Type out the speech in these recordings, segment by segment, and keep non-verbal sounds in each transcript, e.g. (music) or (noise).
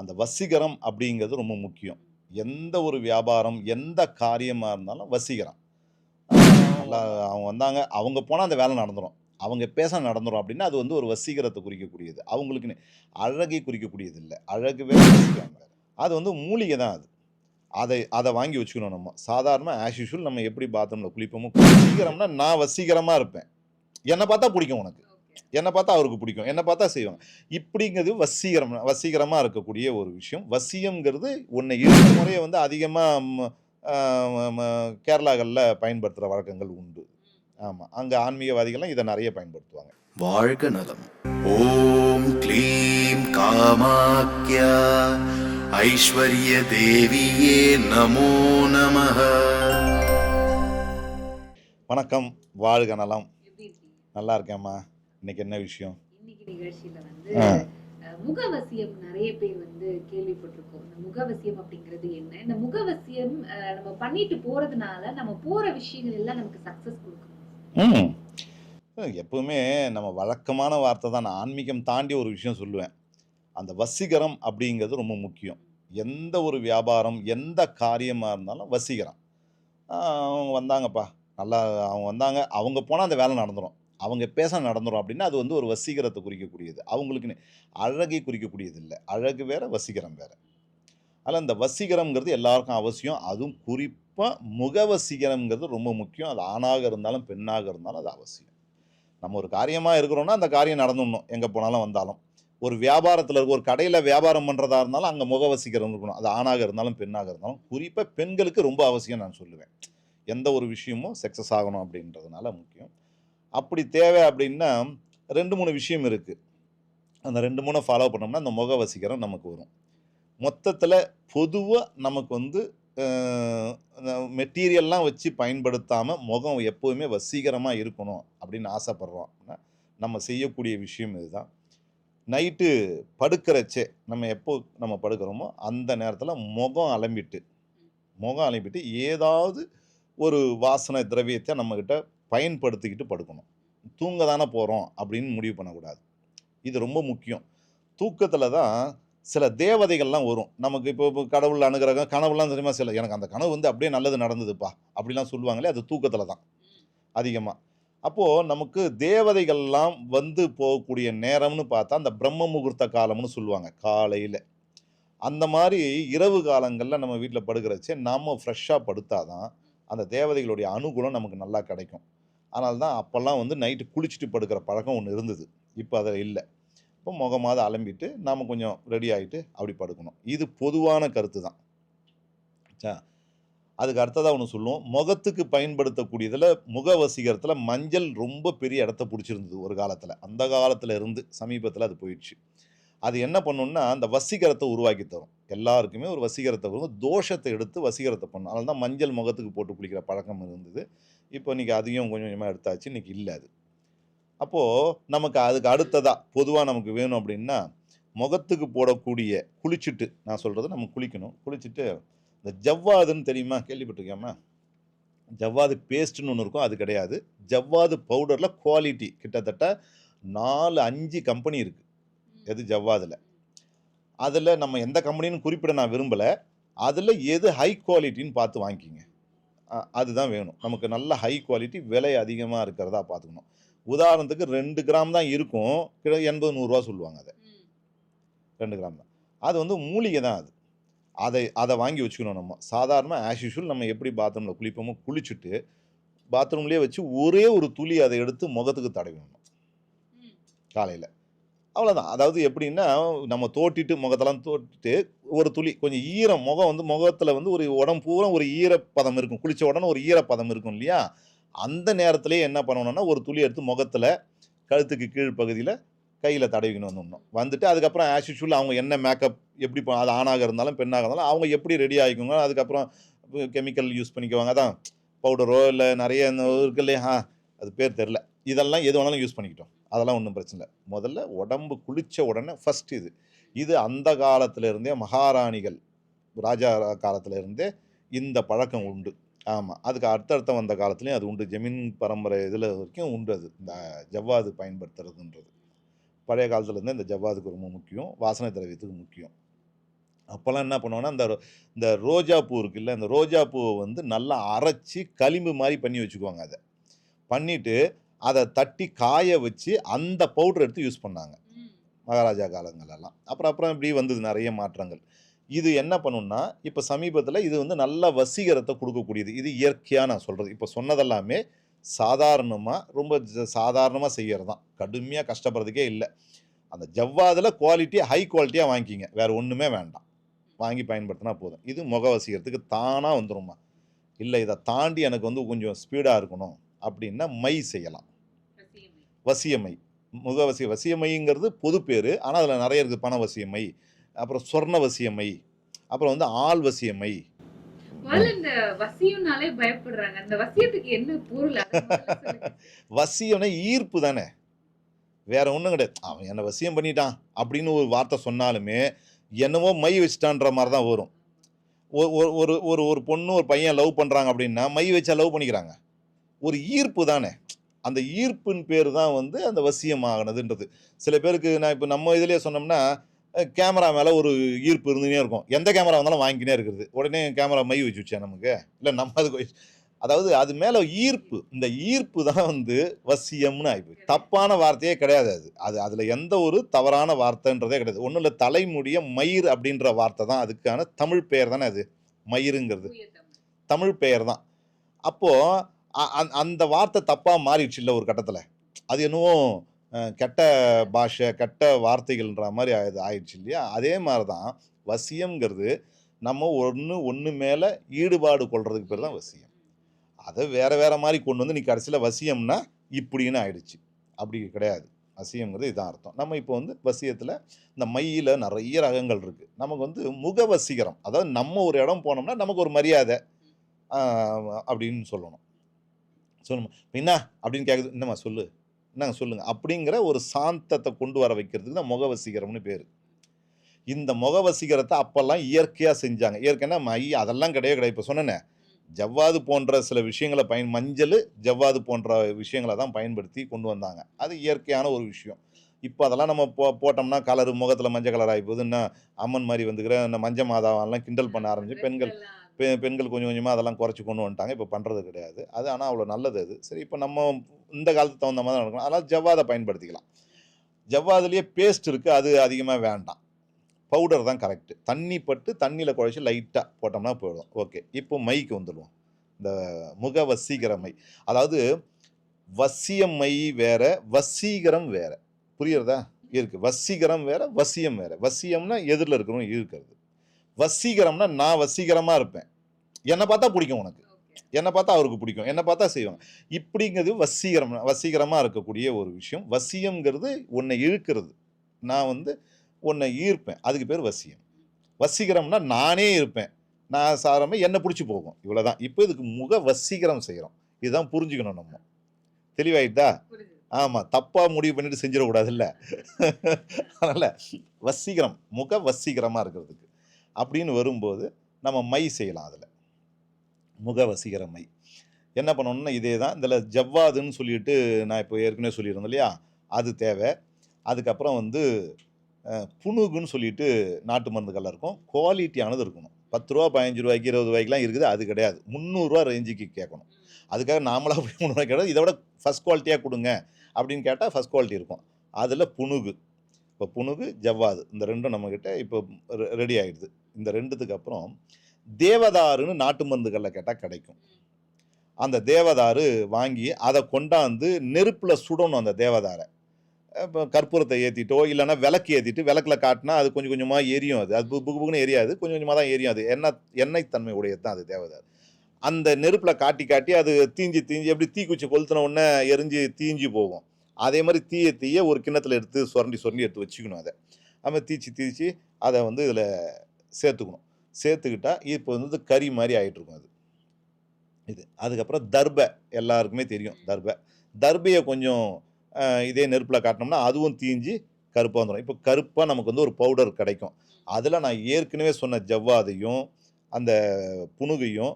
அந்த வசீகரம் அப்படிங்கிறது ரொம்ப முக்கியம். எந்த ஒரு வியாபாரம் எந்த காரியமாக இருந்தாலும் வசீகரம். நல்லா அவங்க வந்தாங்க அவங்க போனால் அந்த வேலை நடந்துடும் அவங்க பேச நடந்துடும் அப்படின்னா அது வந்து ஒரு வசீகரத்தை குறிக்கக்கூடியது. அவங்களுக்குன்னு அழகை குறிக்கக்கூடியது இல்லை அழகு வேறு வசீகரம் வேறு. அது வந்து மூலிகை தான் அது. அதை அதை வாங்கி வச்சுக்கணும் நம்ம. சாதாரண ஆஸ் யூஷுவல் நம்ம எப்படி பாத்ரூமில் குளிப்போமோ வசீகரம்னா நான் வசீகரமாக இருப்பேன். என்னை பார்த்தா பிடிக்கும் உனக்கு. என்னை பார்த்தா அவருக்கு பிடிக்கும். என்னை பார்த்தா செய்வாங்க. இப்படிங்கிறது வசீகரம் வசீகரமாக இருக்கக்கூடிய ஒரு விஷயம். வசியம்ங்கிறது உன்னை இழுத்த முறையை வந்து அதிகமாக கேரளாகளில் பயன்படுத்துகிற வழக்கங்கள் உண்டு. ஆமாம் அங்கே ஆன்மீகவாதிகள்லாம் இதை நிறைய பயன்படுத்துவாங்க. வாழ்க நலம். ஓம் க்ளீம் காமாக்யா. ஐஸ்வர்ய தேவியே நமோ நமः வணக்கம். வாழ்க நலம். எப்படி இருக்கீங்க? நல்லா இருக்கேம்மா. இன்னைக்கு என்ன விஷயம்? இன்னைக்கு நிகழ்ச்சியில வந்து முகவசியம் நிறைய பேர் வந்து கேள்விப்பட்டிருக்கோம். இந்த முகவசியம் அப்படிங்கிறது என்ன? இந்த முகவசியம் நம்ம பண்ணிட்டு போறதுனால நம்ம போற விஷயங்கள் எல்லாம் நமக்கு சக்சஸ் கொடுக்கும். எப்பவுமே நம்ம வழக்கமான வார்த்தை தான். நான் ஆன்மீகம் தாண்டி ஒரு விஷயம் சொல்லுவேன். அந்த வசீகரம் அப்படிங்கிறது ரொம்ப முக்கியம். எந்த ஒரு வியாபாரம் எந்த காரியமாக இருந்தாலும் வசீகரம். அவங்க வந்தாங்கப்பா. நல்லா அவங்க வந்தாங்க. அவங்க போனால் அந்த வேலை நடந்துடும் அவங்க பேச நடந்துடும் அப்படின்னா அது வந்து ஒரு வசீகரத்தை குறிக்கக்கூடியது. அவங்களுக்குன்னு அழகை குறிக்கக்கூடியது இல்லை அழகு வேற வசீகரம் வேற. அதில் இந்த வசீகரம்ங்கிறது எல்லாருக்கும் அவசியம். அதுவும் குறிப்பாக முக வசீகரம்ங்கிறது ரொம்ப முக்கியம். அது ஆணாக இருந்தாலும் பெண்ணாக இருந்தாலும் அது அவசியம். நம்ம ஒரு காரியமாக இருக்கிறோம்னா அந்த காரியம் நடந்துடணும். எங்கே போனாலும் வந்தாலும். ஒரு வியாபாரத்தில் இருக்க ஒரு கடையில் வியாபாரம் பண்ணுறதா இருந்தாலும் அங்கே முக இருக்கணும். அது ஆணாக இருந்தாலும் பெண்ணாக இருந்தாலும். குறிப்பாக பெண்களுக்கு ரொம்ப அவசியம் நான் சொல்லுவேன். எந்த ஒரு விஷயமும் சக்ஸஸ் ஆகணும் அப்படின்றதுனால முக்கியம். அப்படி தேவை அப்படின்னா ரெண்டு மூணு விஷயம் இருக்குது அந்த ரெண்டு மூணு ஃபாலோ பண்ணோம்னா அந்த முக வசீகரம் நமக்கு வரும். மொத்தத்தில் பொதுவாக நமக்கு வந்து மெட்டீரியல்லாம் வச்சு பயன்படுத்தாமல் முகம் எப்போவுமே வசீகரமாக இருக்கணும் அப்படின்னு ஆசைப்பட்றோம் அப்படின்னா நம்ம செய்யக்கூடிய விஷயம் இதுதான். நைட்டு படுக்கிறச்சே நம்ம எப்போ நம்ம படுக்கிறோமோ அந்த நேரத்தில் முகம் அலம்பிட்டு முகம் அலம்பிட்டு ஏதாவது ஒரு வாசனை திரவியத்தை நம்மக்கிட்ட பயன்படுத்திக்கிட்டு படுக்கணும். தூங்க தானே போகிறோம் அப்படின்னு முடிவு பண்ணக்கூடாது. இது ரொம்ப முக்கியம். தூக்கத்தில் தான் சில தேவதைகள்லாம் வரும். நமக்கு இப்போ இப்போ கடவுள் அனுகிரகம் கனவுலாம் தெரியுமா? சில எனக்கு அந்த கனவு வந்து அப்படியே நல்லது நடந்ததுப்பா அப்படிலாம் சொல்லுவாங்களே அது தூக்கத்தில் தான். அதிகமாக அப்போது நமக்கு தேவதைகள்லாம் வந்து போகக்கூடிய நேரம்னு பார்த்தா அந்த பிரம்ம முகூர்த்த காலம்னு சொல்லுவாங்க காலையில். அந்த மாதிரி இரவு காலங்களில் நம்ம வீட்டில் படுக்கிறச்சே நாம் ஃப்ரெஷ்ஷாக படுத்தாதான் அந்த தேவதைகளுடைய அனுகூலம் நமக்கு நல்லா கிடைக்கும். அதனால தான் அப்போல்லாம் வந்து நைட்டு குளிச்சுட்டு படுக்கிற பழக்கம் ஒன்று இருந்தது. இப்போ அதில் இல்லை. இப்போ முகமாவது அலம்பிட்டு நாம் கொஞ்சம் ரெடி ஆகிட்டு அப்படி படுக்கணும். இது பொதுவான கருத்து தான். சா அதுக்கு அடுத்ததாக ஒன்று சொல்லுவோம். முகத்துக்கு பயன்படுத்தக்கூடியதில் முக வசீகரத்தில் மஞ்சள் ரொம்ப பெரிய இடத்த பிடிச்சிருந்தது ஒரு காலத்தில். அந்த காலத்தில் இருந்து சமீபத்தில் அது போயிடுச்சு. அது என்ன பண்ணுன்னா அந்த வசீகரத்தை உருவாக்கி தரும். எல்லாருக்குமே ஒரு வசீகரத்தை வரும். தோஷத்தை எடுத்து வசீகரத்தை பண்ணும். அதனால தான் மஞ்சள் முகத்துக்கு போட்டு குளிக்கிற பழக்கம் இருந்தது. இப்போ இன்றைக்கி அதையும் கொஞ்சம் கொஞ்சமாக எடுத்தாச்சு. இன்றைக்கி இல்லை அது. அப்போது நமக்கு அதுக்கு அடுத்ததாக பொதுவாக நமக்கு வேணும் அப்படின்னா முகத்துக்கு போடக்கூடிய குளிச்சுட்டு நான் சொல்கிறது நம்ம குளிக்கணும். குளிச்சுட்டு இந்த ஜவ்வாதுன்னு தெரியுமா? கேள்விப்பட்டிருக்கியாமா ஜவ்வாது பேஸ்ட்டுன்னு ஒன்று இருக்கும் அது கிடையாது. ஜவ்வாது பவுடரில் குவாலிட்டி கிட்டத்தட்ட நாலு அஞ்சு கம்பெனி இருக்குது எது ஜவ்வாதில்? அதில் நம்ம எந்த கம்பெனின்னு குறிப்பிட நான் விரும்பலை. அதில் எது ஹை குவாலிட்டின்னு பார்த்து வாங்கிக்கிங்க. அதுதான் வேணும். நமக்கு நல்ல ஹை குவாலிட்டி விலை அதிகமாக இருக்கிறதா பார்த்துக்கணும். உதாரணத்துக்கு ரெண்டு கிராம் தான் இருக்கும். கிட்ட எண்பது நூறுரூவா சொல்லுவாங்க அதை. ரெண்டு கிராம் தான். அது வந்து மூலிகை தான் அது. அதை அதை வாங்கி வச்சுக்கணும் நம்ம. சாதாரண ஆஸ் யூஷுவல் நம்ம எப்படி பாத்ரூமில் குளிப்போமோ குளிச்சுட்டு பாத்ரூம்லேயே வச்சு ஒரே ஒரு துளி அதை எடுத்து முகத்துக்கு தடவிடணும். காலையில். அவ்வளோதான் அதாவது எப்படின்னா நம்ம தோட்டிட்டு முகத்தெல்லாம் தோட்டிட்டு ஒரு துளி கொஞ்சம் ஈரம் முகம் வந்து முகத்தில் வந்து ஒரு உடம்பு பூரா ஒரு ஈரப்பதம் இருக்கும். குளித்த உடனே ஒரு ஈரப்பதம் இருக்கும் இல்லையா? அந்த நேரத்துலேயே என்ன பண்ணணும்னா ஒரு துளி எடுத்து முகத்தில் கழுத்துக்கு கீழ் பகுதியில் கையில் தடவிக்கணும் வந்துடணும். வந்துட்டு அதுக்கப்புறம் ஆஸ் யூஷுவல் அவங்க என்ன மேக்கப் எப்படி அது ஆணாக இருந்தாலும் பெண்ணாக இருந்தாலும் அவங்க எப்படி ரெடி ஆகிக்குங்க அதுக்கப்புறம் கெமிக்கல் யூஸ் பண்ணிக்குவாங்க. அதான் பவுடரோ இல்லை நிறைய இருக்குது இருக்கு இல்லையா அது பேர் தெரில இதெல்லாம் எது வேணாலும் யூஸ் பண்ணிக்கிட்டோம். அதெல்லாம் ஒன்றும் பிரச்சனை இல்லை. முதல்ல உடம்பு குளித்த உடனே ஃபஸ்ட் இது. இது அந்த காலத்துல இருந்தே மகாராணிகள் ராஜா காலத்துலேருந்தே இந்த பழக்கம் உண்டு. ஆமாம் அதுக்கு அடுத்தடுத்த வந்த காலத்துலேயும் அது உண்டு. ஜமீன் பரம்பரை இதில் வரைக்கும் உண்டு அது. இந்த ஜவ்வாது பயன்படுத்துறதுன்றது. பழைய காலத்துலேருந்தே இந்த ஜவ்வாதுக்கு ரொம்ப முக்கியம். வாசனை திரவியத்துக்கு முக்கியம். அப்போல்லாம் என்ன பண்ணுவோன்னா இந்த ரோ- இந்த ரோஜா பூ இருக்குல்ல இந்த ரோஜா பூவை வந்து நல்லா அரைச்சி களிம்பு மாதிரி பண்ணி வச்சுக்குவாங்க அதை. பண்ணிவிட்டு அதை தட்டி காய வச்சு அந்த பவுடர் எடுத்து யூஸ் பண்ணாங்க. மகாராஜா காலங்களெல்லாம். அப்புறம் அப்புறம் இப்படி வந்தது நிறைய மாற்றங்கள். இது என்ன பண்ணுன்னா இப்போ சமீபத்தில் இது வந்து நல்ல வசீகரத்தை கொடுக்கக்கூடியது. இது இயற்கையாக நான் சொல்கிறது இப்போ சொன்னதெல்லாமே சாதாரணமாக ரொம்ப சாதாரணமாக செய்கிறது தான் கடுமையாக கஷ்டப்படுறதுக்கே இல்லை. அந்த ஜவ்வாதில் குவாலிட்டி ஹை குவாலிட்டியாக வாங்கிக்கிங்க. வேறு ஒன்றுமே வேண்டாம். வாங்கி பயன்படுத்தினா போதும். இது முக வசீகரத்துக்கு தானாக வந்துருமா இல்லை இதை தாண்டி எனக்கு வந்து கொஞ்சம் ஸ்பீடாக இருக்கணும். அப்படின்னா மை செய்யலாம். வசியமை. முகவசி வசியமைங்கிறது பொது பேர். ஆனால் அதில் நிறைய இருக்குது. பண வசியமை அப்புறம் சொர்ண வசியமை அப்புறம் வந்து ஆள் வசியமை. முதல்ல இந்த வசியம்னாலே பயப்படுறாங்க. அந்த வசியத்துக்கு என்ன பொருள்? அதை முதல்ல சொல்லுங்க. வசியம்னா ஈர்ப்பு தானே. வேற ஒன்றும் கிடையாது. அவன் என்னை வசியம் பண்ணிட்டான் அப்படின்னு ஒரு வார்த்தை சொன்னாலுமே என்னவோ மை வச்சுட்டான்ற மாதிரி தான் வரும். ஒரு ஒரு ஒரு பொண்ணு ஒரு பையன் லவ் பண்ணுறாங்க அப்படின்னா மை வச்சா லவ் பண்ணிக்கிறாங்க. ஒரு ஈர்ப்பு தானே. அந்த ஈர்ப்பின் பேர் தான் வந்து அந்த வசியம் ஆகினதுன்றது சில பேருக்கு நான் இப்போ நம்ம இதுலேயே சொன்னோம்னா கேமரா மேலே ஒரு ஈர்ப்பு இருந்துனே இருக்கும். எந்த கேமரா வந்தாலும் வாங்கிக்கினே இருக்கிறது. உடனே கேமரா மை வச்சு வச்சேன் நமக்கு? இல்லை நம்ம அதுக்கு அதாவது அது மேலே ஈர்ப்பு. இந்த ஈர்ப்பு தான் வந்து வசியம்னு ஆகிப்போச்சு தப்பான வார்த்தையே கிடையாது அது. அது அதில் எந்த ஒரு தவறான வார்த்தைன்றதே கிடையாது. ஒன்றும் இல்லை தலைமுடிய மயிர் அப்படின்ற வார்த்தை தான். அதுக்கான தமிழ் பெயர் தானே அது? மயிருங்கிறது. தமிழ். பெயர் தான். அப்போது அந்த வார்த்தை தப்பாக மாறிடுச்சு இல்லை ஒரு கட்டத்தில். அது என்னவோ கெட்ட பாஷை கெட்ட வார்த்தைகள்ன்ற மாதிரி அது ஆயிடுச்சு இல்லையா? அதே மாதிரி தான் வசியம்ங்கிறது நம்ம ஒன்று ஒன்று மேலே ஈடுபாடு கொள்றதுக்கு பேர் தான் வசியம். அதை வேறு வேறு மாதிரி கொண்டு வந்து நீ கடைசியில் வசியம்னா இப்படின்னு ஆயிடுச்சு. அப்படி கிடையாது. வசியம்ங்கிறது இதான் அர்த்தம். நம்ம இப்போ வந்து வசியத்தில் இந்த மையில் நிறைய ரகங்கள் இருக்குது நமக்கு வந்து முக வசீகரம் அதாவது நம்ம ஒரு இடம் போனோம்னா நமக்கு ஒரு மரியாதை அப்படின்னு சொல்லணும். சொல்லுமா என்ன அப்படின்னு கேட்குது என்னம்மா சொல்லு? என்னங்க சொல்லுங்கள் அப்படிங்கிற ஒரு சாந்தத்தை கொண்டு வர வைக்கிறதுக்கு தான் முக வசீகரம்னு பேர். இந்த முக வசீகரத்தை அப்போல்லாம் இயற்கையாக செஞ்சாங்க. இயற்கைன்னா மை அதெல்லாம் கிடையவே கிடையாது. இப்போ சொன்னேனே ஜவ்வாது போன்ற சில விஷயங்களை பயன் மஞ்சள் ஜவ்வாது போன்ற விஷயங்களை தான் பயன்படுத்தி கொண்டு வந்தாங்க. அது இயற்கையான ஒரு விஷயம். இப்போ அதெல்லாம் நம்ம போ போட்டோம்னா கலரு முகத்தில் மஞ்சள் கலர் ஆகி போகுது. இன்னும் அம்மன் மாதிரி வந்துக்கிற இந்த மஞ்ச மாதாவெல்லாம் கிண்டல் பண்ண ஆரம்பிச்சு பெண்கள் பெ பெண்கள் கொஞ்சம் கொஞ்சமாக அதெல்லாம் குறைச்சி கொண்டு வந்துட்டாங்க. இப்போ பண்ணுறது கிடையாது. அது ஆனால் அவ்வளோ நல்லது அது. சரி இப்போ நம்ம இந்த காலத்துக்கு தகுந்த மாதிரி தான் நடக்கணும். அதனால் ஜவ்வாதை பயன்படுத்திக்கலாம். ஜவ்வாதுலேயே பேஸ்ட் இருக்குது அது அதிகமாக வேண்டாம். பவுடர் தான் கரெக்டு தண்ணி பட்டு தண்ணியில் குழச்சி லைட்டாக போட்டோம்னா போயிடும் ஓகே இப்போ மைக்கு வந்துடுவோம். இந்த முக வசீகர மை. அதாவது வசியம் மை வேற வசீகரம் வேற. புரியுறதா? இருக்கு. வசீகரம் வேற வசியம் வேற. வசியம்னா எதிரில் இருக்கிறவங்க இருக்கிறது வசீகரம்னா நான் வசீகரமாக இருப்பேன். என்னை பார்த்தா பிடிக்கும் உனக்கு. என்னை பார்த்தா அவருக்கு பிடிக்கும். என்னை பார்த்தா செய்வாங்க. இப்படிங்கிறது வசீகரம் வசீகரமாக இருக்கக்கூடிய ஒரு விஷயம். வசியம்ங்கிறது உன்னை இழுக்கிறது. நான் வந்து உன்னை ஈர்ப்பேன். அதுக்கு பேர் வசியம். வசீகரம்னா நானே இருப்பேன். நான் சாரமே என்னை பிடிச்சி போகும். இவ்வளோதான் இப்போ இதுக்கு முக வசீகரம் செய்கிறோம் இதுதான் புரிஞ்சுக்கணும் நம்ம. தெளிவாயிட்டா. ஆமாம் தப்பாக முடிவு பண்ணிட்டு செஞ்சிடக்கூடாதுல்ல. (laughs) அதனால் வசீகரம் முக வசீகரமாக இருக்கிறதுக்கு. அப்படின்னு வரும்போது நம்ம மை செய்யலாம் அதில். முகவசீகர மை. என்ன பண்ணணும்னா இதே தான். இதில் ஜவ்வாதுன்னு சொல்லிட்டு நான் இப்போ ஏற்கனவே சொல்லியிருந்தேன் இல்லையா? அது தேவை. அதுக்கப்புறம் வந்து புணுகுன்னு சொல்லிட்டு நாட்டு மருந்துகள்லாம் இருக்கும். குவாலிட்டியானது இருக்கணும். பத்து ரூபா பதினஞ்சு ரூபாய்க்கு இருபது ரூபாய்க்குலாம் இருக்குது. அது கிடையாது. முந்நூறுரூவா ரேஞ்சுக்கு கேட்கணும். அதுக்காக நாமளாக போய் முந்நூறுவா கேட்டால் இதை விட ஃபஸ்ட் குவாலிட்டியாக கொடுங்க அப்படின்னு கேட்டால் ஃபஸ்ட் குவாலிட்டி இருக்கும். அதில் புணுகு. இப்போ புணுகு ஜவ்வாது இந்த ரெண்டும் நம்மக்கிட்ட இப்போ ரெடி ஆகிடுது இந்த ரெண்டுத்துக்கு அப்புறம் தேவதாருன்னு நாட்டு மருந்துகளில் கேட்டால் கிடைக்கும். அந்த தேவதாரு வாங்கி அதை கொண்டாந்து நெருப்பில் சுடணும் அந்த தேவதாரை. இப்போ கற்பூரத்தை ஏற்றிட்டோ இல்லைனா விளக்கு ஏற்றிட்டு விளக்கில் காட்டினா அது கொஞ்சம் கொஞ்சமாக எரியும் அது. அது புகு புக்குன்னு எரியாது. கொஞ்சம் கொஞ்சமாக தான் எரியும் அது. எண்ணெய் எண்ணெய் தன்மை உடையது தான் அது தேவதார். அந்த நெருப்பில் காட்டி காட்டி அது தீஞ்சு தீஞ்சு எப்படி தீக்குச்சி கொளுத்தின உடனே எரிஞ்சு தீஞ்சு போகும். அதே மாதிரி தீய தீய ஒரு கிண்ணத்தில் எடுத்து சுரண்டி சுரண்டி எடுத்து வச்சுக்கணும் அதை. அது தீச்சு தீச்சு அதை வந்து இதில் சேர்த்துக்கணும். சேர்த்துக்கிட்டா இப்போ வந்து கறி மாதிரி ஆயிட்டு இருக்கும் அது. இது. அதுக்கப்புறம் தர்பை. எல்லாருக்குமே தெரியும் தர்பை. தர்பையை கொஞ்சம் இதே நெருப்பில் காட்டினோம்னா அதுவும் தீஞ்சு கருப்பாக வந்துடும் இப்போ கருப்பாக நமக்கு வந்து ஒரு பவுடர் கிடைக்கும். அதில் நான் ஏற்கனவே சொன்ன ஜவ்வாதையும் அந்த புணுகையும்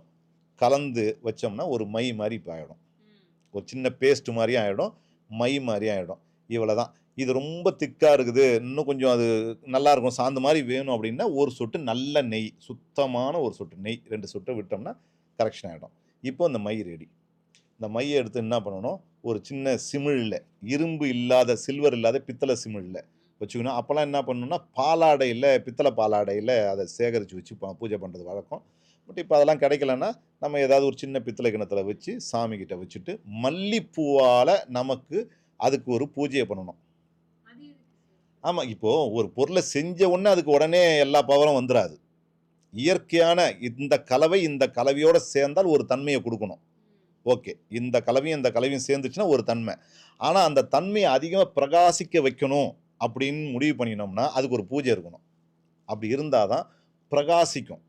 கலந்து வச்சோம்னா ஒரு மை மாதிரி இப்போ ஆகிடும். ஒரு சின்ன பேஸ்ட் மாதிரியும் ஆகிடும் மை மாதிரியும் ஆகிடும் இவ்வளோ தான் இது ரொம்ப திக்காக இருக்குது. இன்னும் கொஞ்சம் அது நல்லா இருக்கும். சாந்து மாதிரி வேணும் அப்படின்னா ஒரு சொட்டு நல்ல நெய் சுத்தமான ஒரு சொட்டு நெய் ரெண்டு சொட்டை விட்டோம்னா கரெக்ஷன் ஆகிடும் இப்போ இந்த மை ரெடி. இந்த மையை எடுத்து என்ன பண்ணணும்? ஒரு சின்ன சிமிழில் இரும்பு இல்லாத சில்வர் இல்லாத பித்தளை சிமிழில் வச்சுக்கணும். அப்போல்லாம் என்ன பண்ணணும்னா பாலாடையில் பித்தளை பாலாடையில் அதை சேகரித்து வச்சு பூஜை பண்ணுறது வழக்கம். பட் இப்போ அதெல்லாம் கிடைக்கலன்னா நம்ம ஏதாவது ஒரு சின்ன பித்தளை கிணத்துல வச்சு சாமிக்கிட்ட வச்சுட்டு மல்லிப்பூவால் நமக்கு அதுக்கு ஒரு பூஜையை பண்ணணும். ஆமாம் இப்போது ஒரு பொருளை செஞ்ச உடனே அதுக்கு உடனே எல்லா பவரும் வந்துடாது இயற்கையான இந்த கலவை இந்த கலவையோடு சேர்ந்தால் ஒரு தன்மையை கொடுக்கணும். ஓகே இந்த கலவையும் இந்த கலவையும் சேர்ந்துச்சுன்னா ஒரு தன்மை. ஆனால் அந்த தன்மையை அதிகமாக பிரகாசிக்க வைக்கணும் அப்படின்னு முடிவு பண்ணினோம்னா அதுக்கு ஒரு பூஜை இருக்கணும். அப்படி இருந்தால் தான் பிரகாசிக்கும்.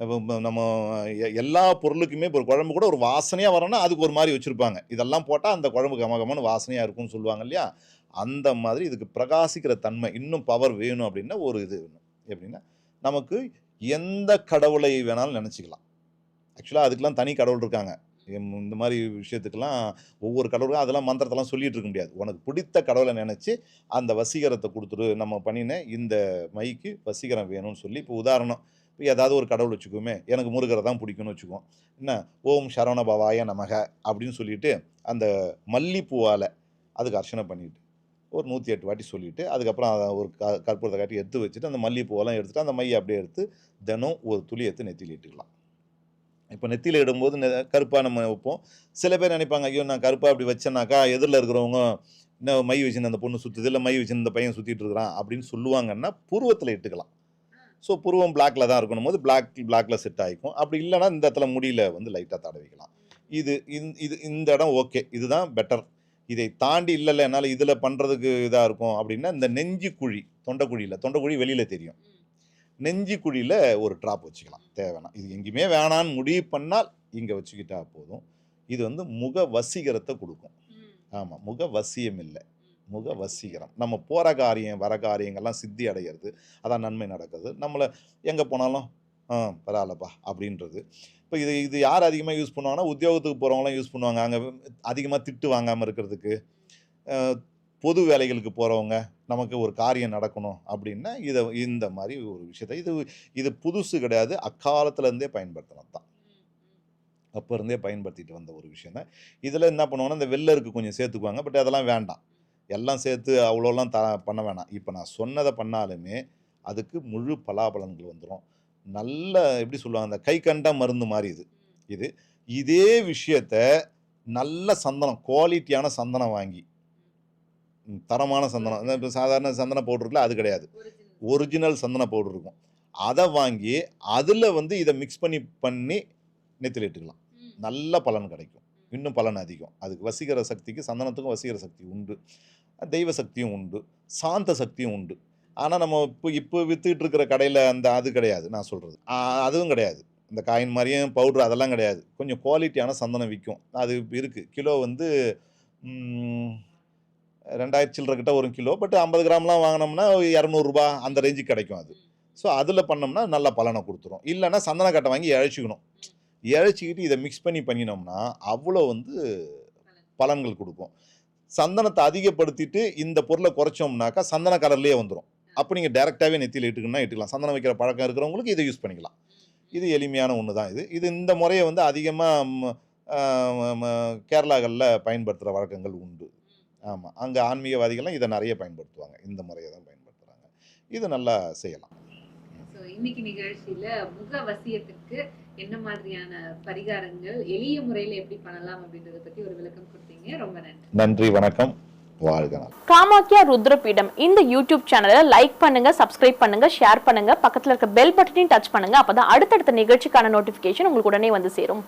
நம்ம எ- எல்லா பொருளுக்குமே இப்போ ஒரு குழம்பு கூட ஒரு வாசனையாக வரணும்னா அதுக்கு ஒரு மாதிரி வச்சுருப்பாங்க. இதெல்லாம் போட்டால் அந்த குழம்பு கமகமான வாசனையாக இருக்கும்னு சொல்லுவாங்க இல்லையா? அந்த மாதிரி இதுக்கு பிரகாசிக்கிற தன்மை இன்னும் பவர் வேணும் அப்படின்னா ஒரு இது வேணும். எப்படின்னா நமக்கு எந்த கடவுளை வேணாலும் நினச்சிக்கலாம். ஆக்சுவலாக அதுக்கெலாம் தனி கடவுள் இருக்காங்க. எம் இந்த மாதிரி விஷயத்துக்கெல்லாம் ஒவ்வொரு கடவுளும் அதெல்லாம் மந்திரத்தெல்லாம் சொல்லிட்டு இருக்க முடியாது. உனக்கு பிடித்த கடவுளை நினச்சி அந்த வசீகரத்தை கொடுத்துரு. நம்ம பண்ணின இந்த மைக்கு வசீகரம் வேணும்னு சொல்லி இப்போ உதாரணம். இப்போ ஏதாவது ஒரு கடவுள் வச்சுக்கோமே எனக்கு முருகரை தான் பிடிக்கும்னு வச்சுக்குவோம். என்ன? ஓம் சரவண பவாய நமக அப்படின்னு சொல்லிட்டு அந்த மல்லிப்பூவால் அதுக்கு அர்ச்சனை பண்ணிட்டு ஒரு நூற்றி எட்டு வாட்டி சொல்லிட்டு அதுக்கப்புறம் அதை ஒரு க கற்பூரத்தை காட்டி எடுத்து வச்சுட்டு அந்த மல்லிப்பூவெல்லாம் எடுத்துகிட்டு அந்த மையை அப்படியே எடுத்து தினம் ஒரு துளி எடுத்து நெத்தியில் இட்டுக்கலாம். இப்போ நெத்தியில் இடும்போது நெ கருப்பாக நம்ம வைப்போம். சில பேர் நினைப்பாங்க ஐயோ நான் கருப்பாக அப்படி வச்சேனாக்கா எதிரில் இருக்கிறவங்க என்ன மை வச்சுன்னு அந்த பொண்ணு சுற்றுது இல்லை மை வச்சுன்னு இந்த பையன் சுற்றிட்டு இருக்கிறான் அப்படின்னு சொல்லுவாங்கன்னா புருவத்தில் இட்டுக்கலாம். ஸோ புருவம் பிளாக்ல தான் இருக்கணும். போது பிளாக் பிளாக்ல செட் ஆகிக்கும் அப்படி இல்லைன்னா இந்த இடத்துல முடியல வந்து லைட்டாக தடவிக்கலாம். இது இந்த- இது இந்த இடம் ஓகே இதுதான் பெட்டர் இதை தாண்டி இல்லை இல்லை என்னால் இதில் பண்ணுறதுக்கு இதாக இருக்கும் அப்படின்னா இந்த நெஞ்சு குழி தொண்டைக்குழியில் தொண்டைக்குழி வெளியில் தெரியும். நெஞ்சு குழியில் ஒரு ட்ராப் வச்சுக்கலாம். தேவைன்னா. இது எங்கேயுமே வேணான்னு முடிவு பண்ணால் இங்கே வச்சுக்கிட்டா போதும். இது வந்து முக வசீகரத்தை கொடுக்கும். ஆமாம் முக வசியம் இல்லை. முக வசீகரம். நம்ம போகிற காரியம் வர காரியங்கள்லாம் சித்தி அடைகிறது அதான் நன்மை நடக்குது. நம்மளை எங்கே போனாலும் ஆ பரவாயில்லப்பா அப்படின்றது. இப்போ இது இது யார் அதிகமாக யூஸ் பண்ணுவாங்கன்னா உத்தியோகத்துக்கு போகிறவங்களாம் யூஸ் பண்ணுவாங்க. அங்கே அதிகமாக திட்டு வாங்காமல் இருக்கிறதுக்கு பொது வேலைகளுக்கு போகிறவங்க நமக்கு ஒரு காரியம் நடக்கணும் அப்படின்னா இதை இந்த மாதிரி ஒரு விஷயத்தை இது இது புதுசு கிடையாது. அக்காலத்துலேருந்தே பயன்படுத்தினது தான். அப்போ இருந்தே பயன்படுத்திட்டு வந்த ஒரு விஷயம் தான். இதில் என்ன பண்ணுவாங்கன்னா இந்த வெள்ளருக்கு கொஞ்சம் சேர்த்துக்குவாங்க. பட் அதெல்லாம் வேண்டாம். எல்லாம் சேர்த்து அவ்வளோலாம் த பண்ண வேணாம். இப்போ நான் சொன்னதை பண்ணாலுமே அதுக்கு முழு பலாபலன்கள் வந்துடும் நல்ல எப்படி சொல்லுவாங்க அந்த கை கண்ட மருந்து மாதிரி இது. இது இதே விஷயத்த நல்ல சந்தனம் குவாலிட்டியான சந்தனம் வாங்கி. தரமான சந்தனம். இப்போ சாதாரண சந்தன பவுடர் இருக்குல்ல அது கிடையாது. ஒரிஜினல் சந்தன பவுடர் இருக்கும். அதை வாங்கி அதில் வந்து இதை மிக்ஸ் பண்ணி பண்ணி நெத்தில இட்டுக்கலாம். ம். நல்ல பலன் கிடைக்கும். இன்னும் பலன் அதிகம். அதுக்கு வசீகர சக்திக்கு சந்தனத்துக்கும் வசீகர சக்தி உண்டு. தெய்வ சக்தியும் உண்டு. சாந்த சக்தியும் உண்டு. ஆனால் நம்ம இப்போ இப்போ வித்துக்கிட்டு இருக்கிற கடையில் அந்த அது கிடையாது நான் சொல்கிறது அதுவும் கிடையாது. இந்த காயின் மாதிரியும் பவுட்ரு அதெல்லாம் கிடையாது. கொஞ்சம் குவாலிட்டியான சந்தனம் விற்கும் அது இருக்குது கிலோ வந்து ம், ரெண்டாயிரத்தி சில்லற கிட்ட ஒரு கிலோ. பட் ஐம்பது கிராம்லாம் வாங்கினோம்னா இரநூறுபா அந்த ரேஞ்சுக்கு கிடைக்கும் அது. ஸோ அதில் பண்ணோம்னா நல்ல பலனை கொடுத்துரும். இல்லைன்னா சந்தன கட்டை வாங்கி இழைச்சிக்கணும். இழைச்சிக்கிட்டு இதை மிக்ஸ் பண்ணி பண்ணினோம்னா அவ்வளோ வந்து பலன்கள் கொடுக்கும். சந்தனத்தை அதிகப்படுத்திட்டு இந்த பொருளை குறைச்சோம்னாக்கா சந்தன கலர்லேயே வந்துடும் அப்போ நீங்கள் டேரெக்டாகவே நெத்தியில் இட்டுக்கணும்னா இட்டுக்கலாம். சந்தனம் வைக்கிற பழக்கம் இருக்கிறவங்களுக்கு இதை யூஸ் பண்ணிக்கலாம். இது எளிமையான ஒன்று தான் இது. இது இந்த முறையை வந்து அதிகமாக கேரளாக்களில் பயன்படுத்துகிற வழக்கங்கள் உண்டு. ஆமாம் அங்கே ஆன்மீகவாதிகள்லாம் இதை நிறைய பயன்படுத்துவாங்க. இந்த முறையை தான் பயன்படுத்துகிறாங்க இது நல்லா செய்யலாம். இன்னைக்கு நிகழ்ச்சியில முக வசியத்துக்கு என்ன மாதிரியான பரிகாரங்கள் எளிய முறையில எப்படி பண்ணலாம் அப்படின்றத பத்தி ஒரு விளக்கம் கொடுத்தீங்க. ரொம்ப நன்றி. நன்றி வணக்கம். காமாக்கியா ருத்ரபீடம் இந்த யூடியூப் சேனலை லைக் பண்ணுங்க சப்ஸ்கிரைப் பண்ணுங்க ஷேர் பண்ணுங்க பக்கத்துல இருக்க பெல் பட்டனையும் டச் பண்ணுங்க அப்பதான் அடுத்தடுத்த நிகழ்ச்சிக்கான நோட்டிபிகேஷன் உங்களுக்கு உடனே வந்து சேரும்.